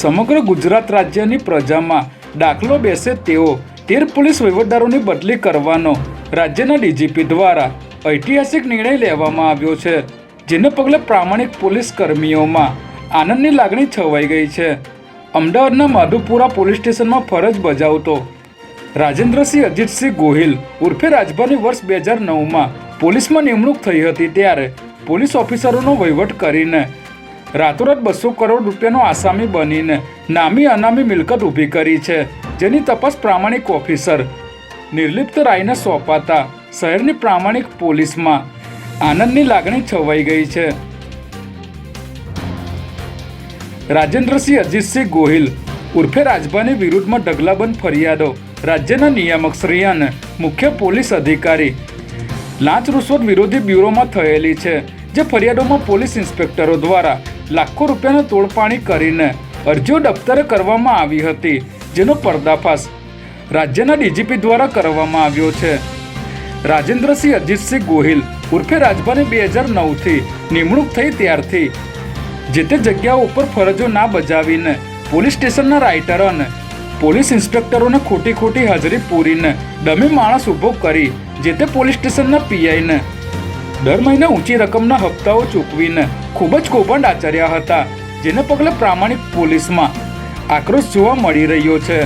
સમગ્ર ગુજરાત રાજ્યની પ્રજામાં દાખલો બેસે તેઓ તેર પોલીસ વહીવટદારોની બદલી કરવાનો રાજ્યના ડીજીપી દ્વારા ઐતિહાસિક નિર્ણય લેવામાં આવ્યો છે, જેને પગલે પ્રામાણિક પોલીસ કર્મીઓમાં આનંદની લાગણી છવાઈ ગઈ છે. અમદાવાદના માધુપુરા પોલીસ સ્ટેશનમાં ફરજ બજાવતો રાજેન્દ્રસિંહ અજીતસિંહ ગોહિલ ઉર્ફે રાજભાની વર્ષ બે હજાર નવમાં પોલીસમાં નિમણૂક થઈ હતી ત્યારે પોલીસ ઓફિસરોનો વહીવટ કરીને રાતોરાત બસો કરોડ રૂપિયાનો આસામી બનીને નામી અનામી મિલકત ઊભી કરી છે, જેની તપાસ પ્રામાણિક ઓફિસર નિર્લિપ્ત રાયને સોંપાતા શહેરની પ્રામાણિક પોલીસમાં આનંદની લાગણી છવાઈ ગઈ છે. રાજેન્દ્રસિંહ અજીતસિંહ ગોહિલ ઉર્ફે રાજભાની વિરુદ્ધમાં ઢગલાબંધ ફરિયાદો, રાજ્યના નિયામક શ્રી અને મુખ્ય પોલીસ અધિકારી. લાંચ રૂશ્વત વિરોધી બ્યુરોમાં થયેલી છે. જે ફરિયાદોમાં પોલીસ ઇન્સ્પેક્ટરો દ્વારા લાખો રૂપિયાનો તોડપાણી કરીને અરજીઓ દફતરે કરવામાં આવી હતી, જેનો પર્દાફાશ રાજ્યના ડીજીપી દ્વારા કરવામાં આવ્યો છે. રાજેન્દ્રસિંહ અજીતસિંહ ગોહિલ ઉર્ફે રાજભાની બે હજાર નવથી નિમણૂક થઈ ત્યારથી જે તે જગ્યાઓ ઉપર ફરજો ના બજાવીને પોલીસ સ્ટેશનના રાઇટર અને પોલીસ ઇન્સ્પેક્ટરોને ખોટી ખોટી હાજરી પૂરીને ડમી માણસ ઊભો કરી જે તે પોલીસ સ્ટેશનના પીઆઈને દર મહિને ઊંચી રકમના હપ્તાઓ ચૂકવીને ખૂબ જ કૌભાંડ આચર્યા હતા, જેને પગલે પ્રામાણિક પોલીસમાં આક્રોશ જોવા મળી રહ્યો છે.